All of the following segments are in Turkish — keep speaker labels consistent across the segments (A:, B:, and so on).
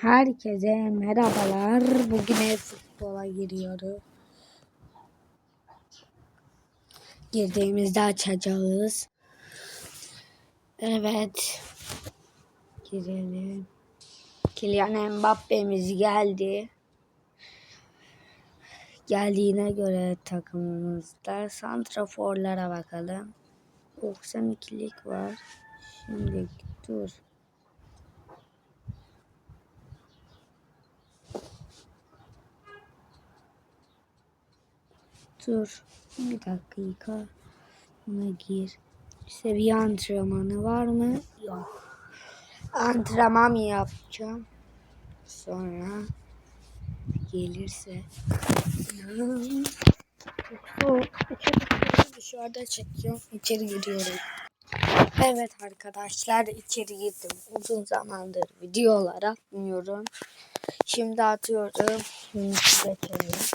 A: Herkese merhabalar. Bugün futbola giriyoruz. Girdiğimizde açacağız. Evet. Girelim. Kylian Mbappe'miz geldi. Geldiğine göre takımımızda santraforlara bakalım. 92'lik var. Şimdi dur. Dur. Bir dakika. Buna gir. Seviye antrenmanı var mı? Yok. Antrenman yapacağım. Sonra gelirse. Çok dışarıda çekiyorum. İçeri giriyorum. Evet arkadaşlar içeri girdim. Uzun zamandır videolar atmıyorum. Şimdi atıyorum. Şimdi geçelim.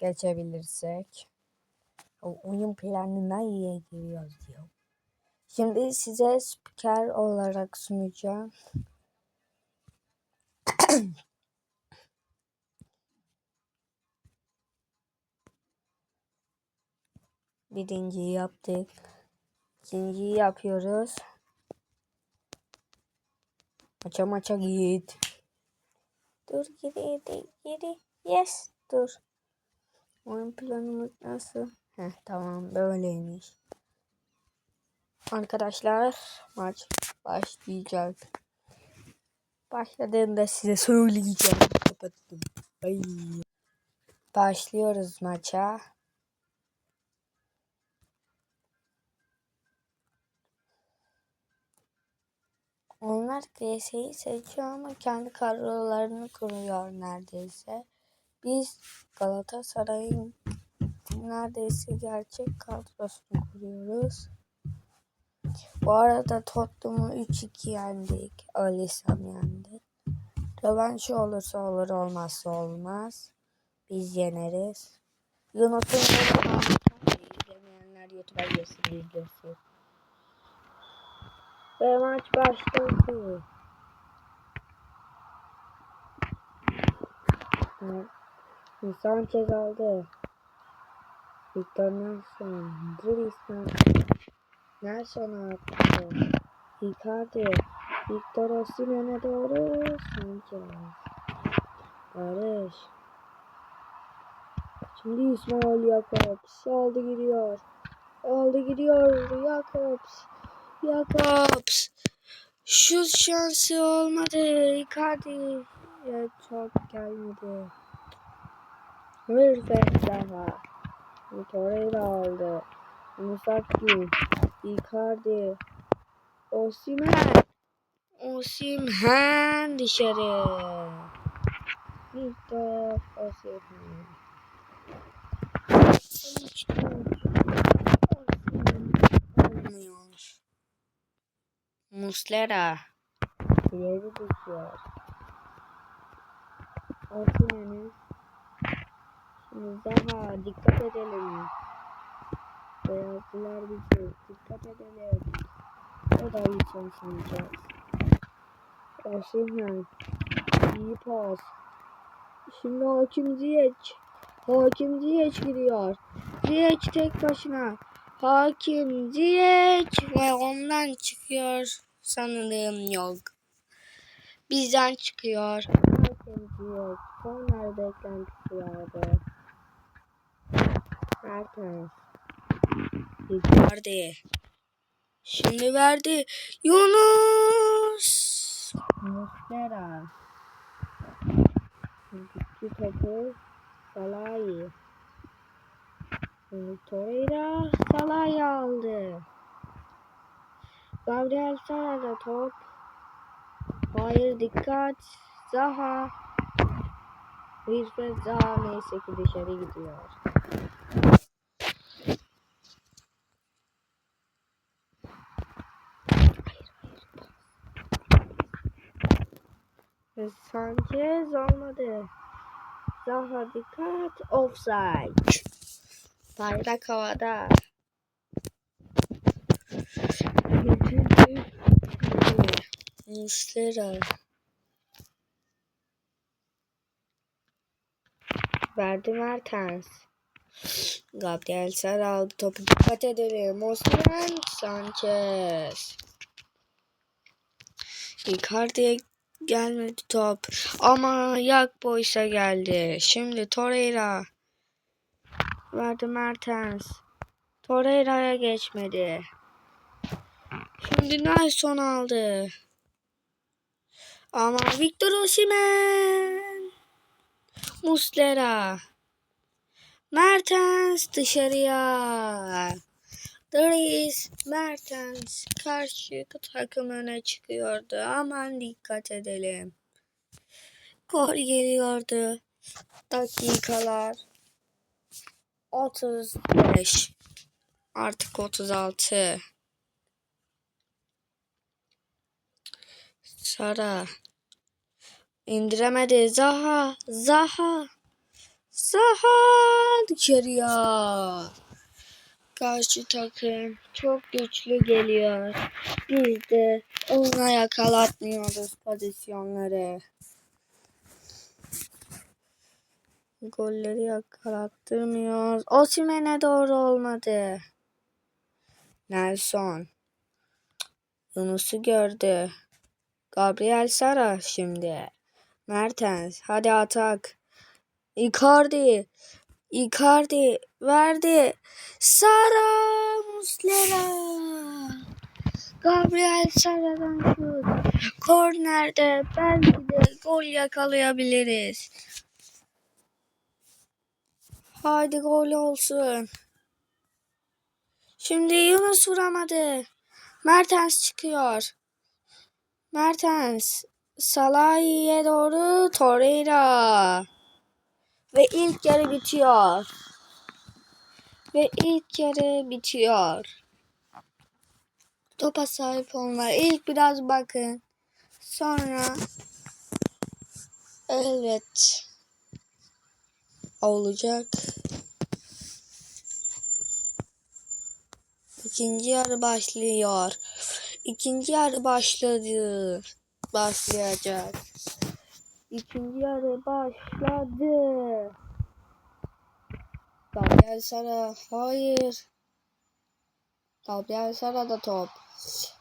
A: Geçebilirsek. O oyun planına iyi giriyoruz diyor. Şimdi size spiker olarak sunacağım. Birinciyi yaptık. İkinciyi yapıyoruz. Maça maça git. Dur geri geri. Yes dur. Oyun planımız nasıl? Heh tamam böyleymiş. Arkadaşlar maç başlayacak. Başladığında size söyleyeceğim. Kapattım. Ay. Başlıyoruz maça. Onlar GS'yi seçiyor ama kendi kadrolarını kuruyor neredeyse. Biz Galatasaray'ın neredeyse gerçek kadrosunu kuruyoruz. Bu arada Tottenham'ı 3-2 yendik. Öylesem yendi. Rövanşı olursa olur olmazsa olmaz. Biz yeneriz. Yunus'un izlemeyenler YouTube'a girsin izlesin. Ve maç başladı. Sanchez aldı. Victor Nelson. Dries Nelson attı. Icardi. Victor Osimhen'e doğru. Sanchez. Barış. Şimdi İsmail Jakobs. Aldı gidiyor. Aldı gidiyor. Jakobs. Jakobs. Şu şansı olmadı. Icardi. Çok gelmedi. Hırfet daha. Torreira aldı. Musaki. Icardi. Osimhen. Osimhen dışarı. Victor Osimhen. Olmuyor. Muslera. İleri düşüyor. Osimhen'in Daha dikkat edelim. Beyazlılar bizi dikkat edelim. O da iyi çalışacağız. Osimhen. İyi pas. Şimdi Hakim Ziyech. Hakim Ziyech giriyor. Ziyech tek başına. Hakim Ziyech ve ondan çıkıyor. Sanırım yok. Bizden çıkıyor. Hakim Ziyech. Sonra beklentisi vardı. Mertens. Icardi. Şimdi verdi. Yunus. Muslera. Gitti topu. Salah'ı. Torreira Salah'ı aldı. Gabriel Salah'da top. Hayır dikkat. Zaha. Wilfred Zaha neyse ki dışarı gidiyor. E, Sanchez olmadı. Zaha dikkat. Offside. Bayrak havada. Muslera. Verdi Mertens. Gabriel Sar aldı topu. Dikkat edelim. Osman Sanchez. Icardi gelmedi top. Ama yak boysa geldi. Şimdi Torreira. Verdi Mertens. Torreira'ya geçmedi. Şimdi Nelson aldı. Ama Victor Osimhen. Muslera. Mertens dışarıya. Dries Mertens karşı takım öne çıkıyordu. Aman dikkat edelim. Gol geliyordu. Dakikalar 35 artık 36 Sara indiremedi Zaha Zaha Zaha dışarıya karşı takım çok güçlü geliyor biz de ona yakalatmıyoruz pozisyonları golleri yakalattırmıyor Osimhen'e doğru olmadı Nelson Yunus'u gördü Gabriel Sara şimdi. Mertens hadi atak. Icardi. Icardi verdi. Sara Muslera. Gabriel Sara'dan şut. Kornerde belki de gol yakalayabiliriz. Haydi gol olsun. Şimdi Yunus vuramadı. Mertens çıkıyor. Mertens. Salah'a doğru Torreira. Ve ilk yarı bitiyor. Ve ilk yarı bitiyor. Topa sahip olmalar. İlk biraz bakın. Sonra evet olacak. İkinci yarı başlıyor. İkinci yarı başladı. Başlayacak. İkinci yarı başladı. Gabriel Sara hayır. Gabriel Sara da top.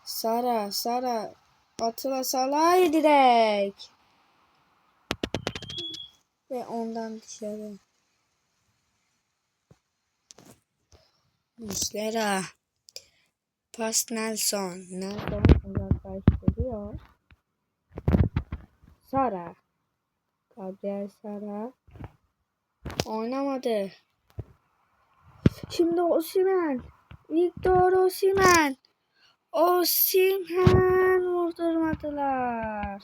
A: Sara Sara Atilla Salah'ı direkt. Ve ondan dışarı. Muslera. Pas Nelson. Nelson uzaklaştırıyor. Sara. Gabriel Sara. Oynamadı. Şimdi Osimhen. Victor Osimhen. Osimhen vurdurmadılar.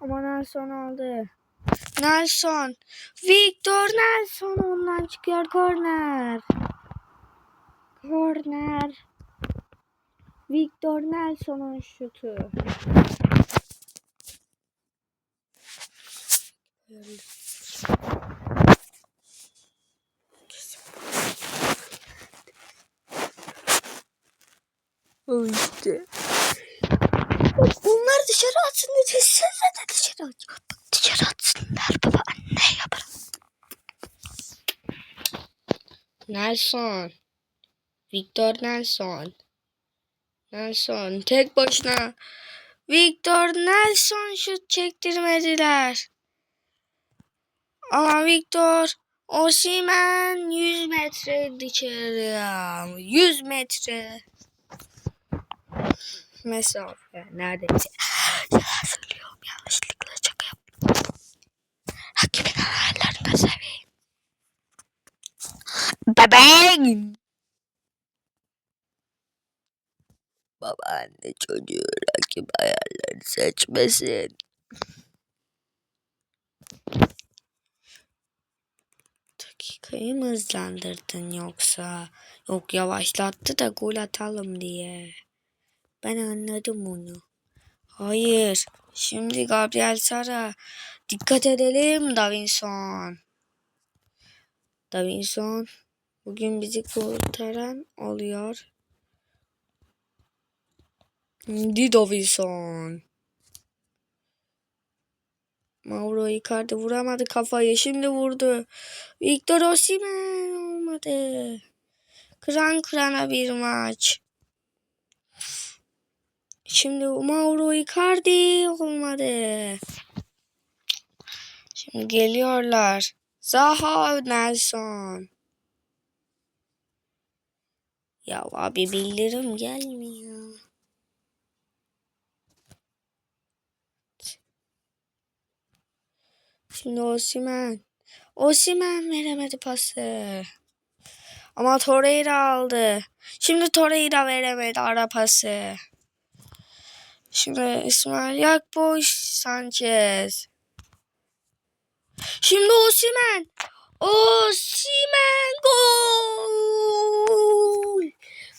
A: Ama Nelson aldı. Nelson. Victor Nelson ondan çıkıyor korner. Korner. Victor Nelson'un şutu. O işte. Bunlar dışarı atsın dedi. Siz de dışarı at. Dışarı atsınlar baba. Ne yapar? Nelson. Victor Nelson. Nelson tek başına. Victor Nelson şut çektirmediler. Ama Victor Osimhen 100 metre dışarıya. 100 metre mesafe neredeyse. Söylüyorum yanlışlıkla şaka yaptım. Hakimin ayarlarını seveyim. Bebeğim. Babaanne çocuğu rakip ayarları seçmesin. Dakikayı mı hızlandırdın yoksa? Yok yavaşlattı da gol atalım diye. Ben anladım onu. Hayır. Şimdi Gabriel Sara. Dikkat edelim Davinson. Davinson bugün bizi kurtaran oluyor. Şimdi Davinson. Mauro Icardi vuramadı kafayı. Şimdi vurdu. Victor Osimhen olmadı. Kıran kırana bir maç. Şimdi Mauro Icardi olmadı. Şimdi geliyorlar. Zaha Nelson. Ya abi bildirim gelmiyor. Şimdi Osimhen. Osimhen veremedi pası. Ama Torreira aldı. Şimdi Torreira veremedi ara pası. Şimdi İsmail Yakboş Sanchez. Şimdi Osimhen. Osimhen gol.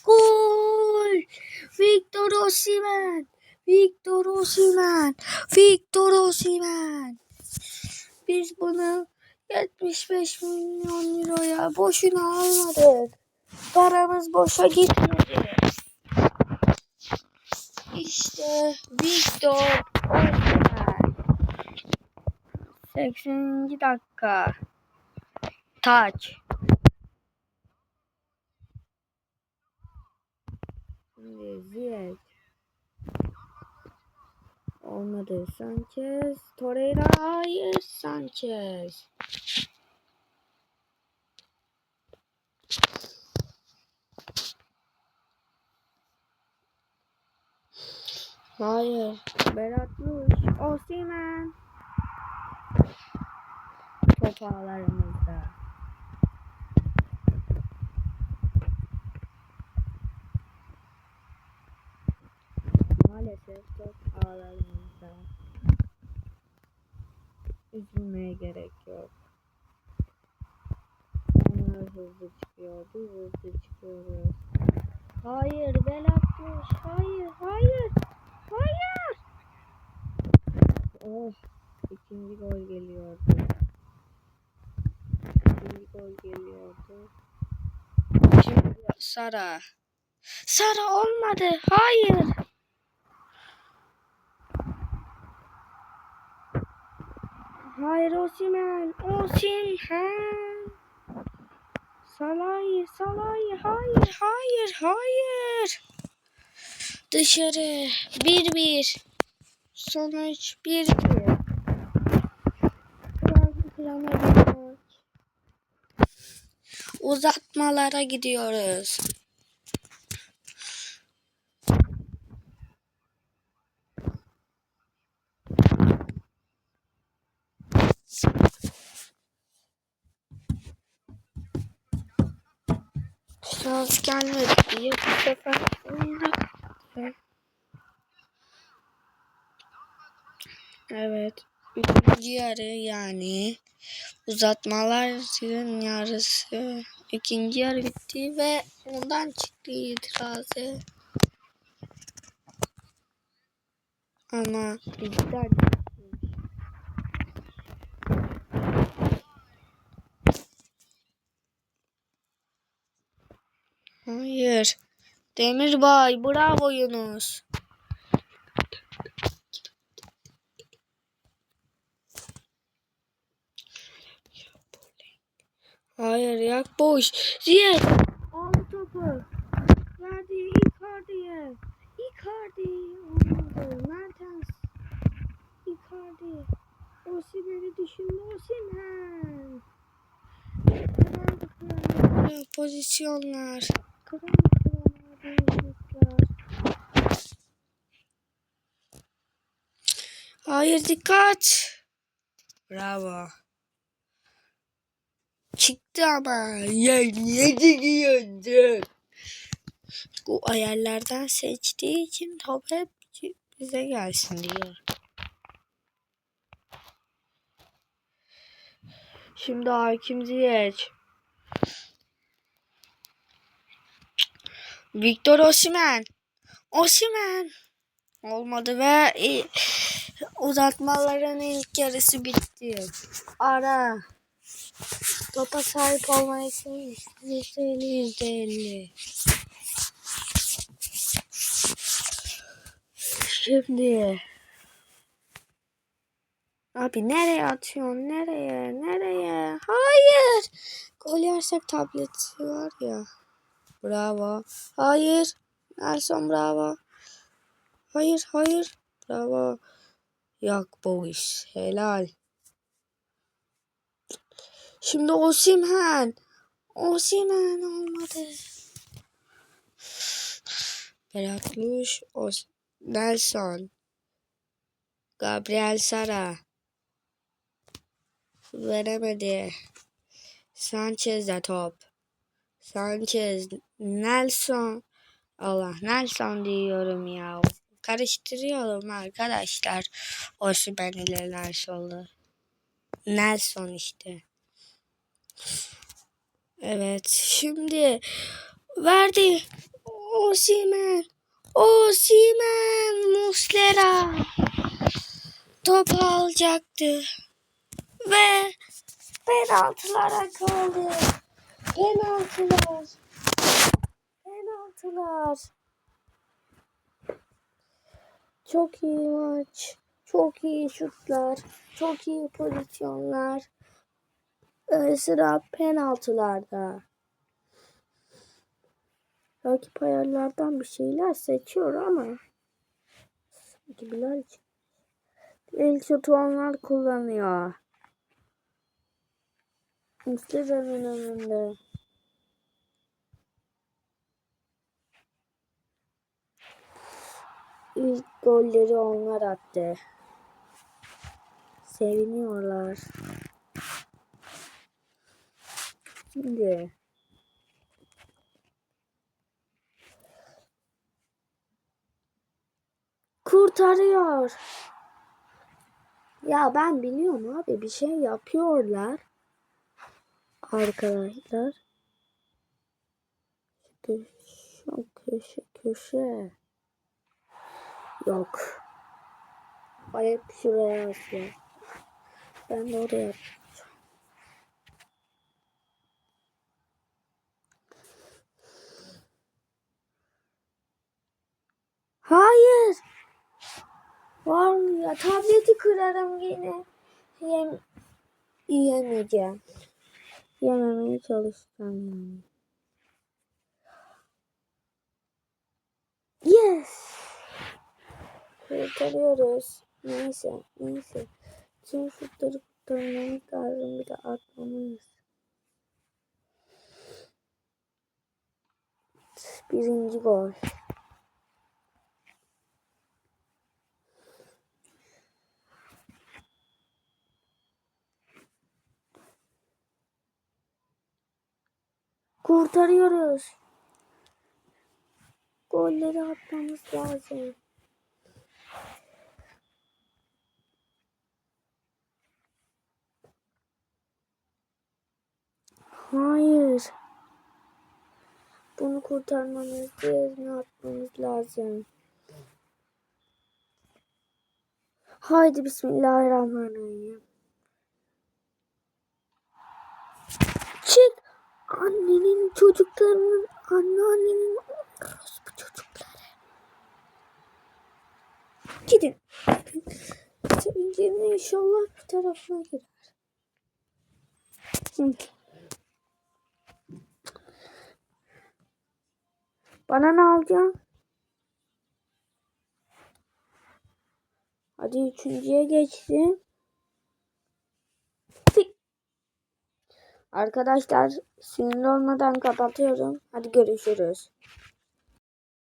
A: Gol. Victor Osimhen. Victor Osimhen. Victor Osimhen. Biz bunu 75 milyon euroya boşuna almadık. Paramız boşa gitmedi. İşte Victor Osimhen. 80. dakika. Taç. Ziyech. Olmadı. Sanchez. Torreira. Hayır. Sanchez. Hayır. Berat Luş. Osimhen. Top ağlarımızda. Maalesef top ağlarımızda. Üzülmeye gerek yok. Onlar hızlı çıkıyor. Biz hızlı çıkıyoruz. Hayır Berat Luş. Hayır. Hayır. Hayır. Oh. ikinci gol geliyordu. İkinci gol geliyordu. Şimdi Sara. Sara olmadı. Hayır. Hayır Osimhen. Osimhen. Salay, Salay. Hayır, hayır, hayır. Dışarı. Bir bir. Sonuç bir bir. Kıran kırana bir maç. Uzatmalara gidiyoruz. Şans gelmedi diye bu sefer kaldı. Evet. Üçüncü yarı yani uzatmaların yarısı. ikinci yarı bitti ve ondan çıktı itirazı. Ama bizden Hayır. Demirbay bravo Yunus. Hayır yak boş. Ziyech. Aldı topu. Verdi Icardi'ye. Icardi. Olmadı. Mertens. Icardi. Osimhen'i düşündü kırana pozisyonlar. Hayır dikkat. Bravo. Çıktı ama. Ya niye çıkıyorsun? Bu ayarlardan seçtiği için top hep bize gelsin diyor. Şimdi Hakim Ziyech. Victor Osimhen. Osimhen. Olmadı ve e, uzatmaların ilk yarısı bitti. Ara. Topa sahip olmayı yüzde elli yüzde elli. Şimdi Abi nereye atıyorsun? Nereye? Nereye? Hayır. Gol yersek tableti var ya. Bravo. Hayır. Nelson bravo. Hayır hayır. Bravo. Yok bu. Helal. Şimdi Osimhen. Osimhen olmadı. Bırakmış. Os Nelson. Gabriel Sara. Veremedi. Sanchez de top. Sanchez. Nelson. Allah Nelson diyorum ya. Karıştırıyorum arkadaşlar. Osimhen ile Nelson'u. Nelson işte. Evet şimdi verdi. Osimhen. Osimhen. Muslera. Top alacaktı. Ve penaltılara kaldı. Penaltılar. Penaltılar. Çok iyi maç. Çok iyi şutlar. Çok iyi pozisyonlar. Ee, sıra penaltılarda. Rakip ayarlardan bir şeyler seçiyor ama gibiler için. İlk şutu onlar kullanıyor. Mustafa'nın önünde. İlk golleri onlar attı. Seviniyorlar. Şimdi kurtarıyor. Ya ben biliyorum abi bir şey yapıyorlar. Arkadaşlar. Şu köşe köşe. Yok. Ayak şuraya asıyor. Ben de oraya atacağım. Hayır. Var ya tableti kırarım yine. Yem yiyemeyeceğim. Yememeye çalışacağım. Yes. Kurtarıyoruz. Neyse, neyse. Tüm şutları kurtarmamız lazım. Bir de atmamız. Birinci gol. Kurtarıyoruz. Golleri atmamız lazım. Hayır. Bunu kurtarmamız, diğerini atmamız lazım. Haydi Bismillahirrahmanirrahim. Çık. Annenin çocuklarının, anneannenin orospu çocukları. Gidin. Sevincinin inşallah bir tarafına girer. Hı. Bana ne alacaksın? Hadi üçüncüye geçtim. Tik. Arkadaşlar sinirli olmadan kapatıyorum. Hadi görüşürüz.